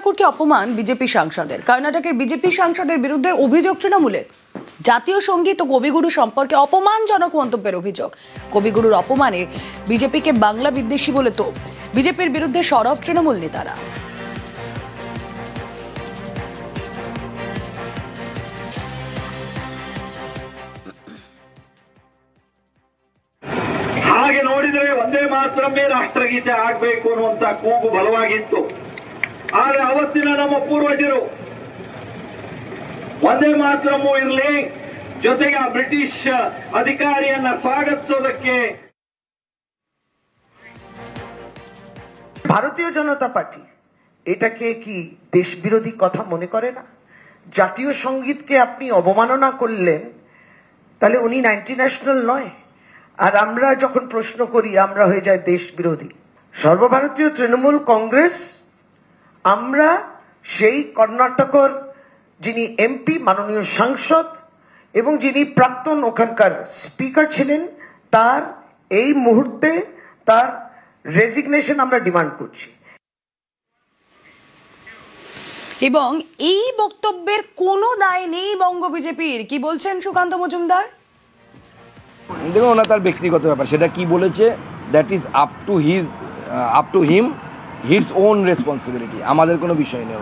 ঠাকুরকে অপমান বিজেপি সাংসদের কর্ণাটকের বিজেপি সাংসদের বিরুদ্ধে অভিযোগ তৃণমূলের জাতীয় সঙ্গীত ও কবিগুরু সম্পর্কে অপমানজনক মন্তব্যের অভিযোগ কবিগুরুর অপমানে বিজেপিকে বাংলা বিদ্বেষী বলে তো বিজেপির বিরুদ্ধে সরব তৃণমূল নেতারা ಹಾಗೆ ನೋಡಿದರೆ ಒಂದೇ ಮಾತ್ರವೇ ರಾಷ್ಟ್ರಗೀತೆ ಆಗ್ಬೇಕು ಅನ್ನುವಂತ ಕೂಗು ಬಲವಾಗಿತ್ತು ಆದ್ರೆ ಅವತ್ತಿನ ನಮ್ಮ ಪೂರ್ವಜರು ಒಂದೇ ಮಾತ್ರಮೂ ಇರಲಿ ಜೊತೆಗೆ ಆ ಬ್ರಿಟಿಷ್ ಅಧಿಕಾರಿಯನ್ನ ಸ್ವಾಗತಿಸೋದಕ್ಕೆ ভারতীয় জনতা পার্টি এটাকে কি দেশবিরোধী কথা মনে করে না জাতীয় সঙ্গীতকে আপনি অবমাননা করলেন তাহলে উনি নাইনটি ন্যাশনাল নয় আর আমরা যখন প্রশ্ন করি আমরা হয়ে যায় দেশ বিরোধী সর্বভারতীয় তৃণমূল কংগ্রেস আমরা সেই কর্ণাটকর যিনি এমপি মাননীয় সাংসদ এবং যিনি প্রাক্তন ওখানকার স্পিকার ছিলেন তার এই মুহূর্তে তার রেজিগনেশন আমরা ডিমান্ড করছি। এবং এই বক্তব্যের কোনো দায় নেই বঙ্গ বিজেপির। কি বলছেন সুকান্ত মজুমদার? দেখুন ওনা তার ব্যক্তিগত ব্যাপার। সেটা কি বলেছে? That is up to his up to him his own responsibility আমাদের কোনো বিষয় নেই।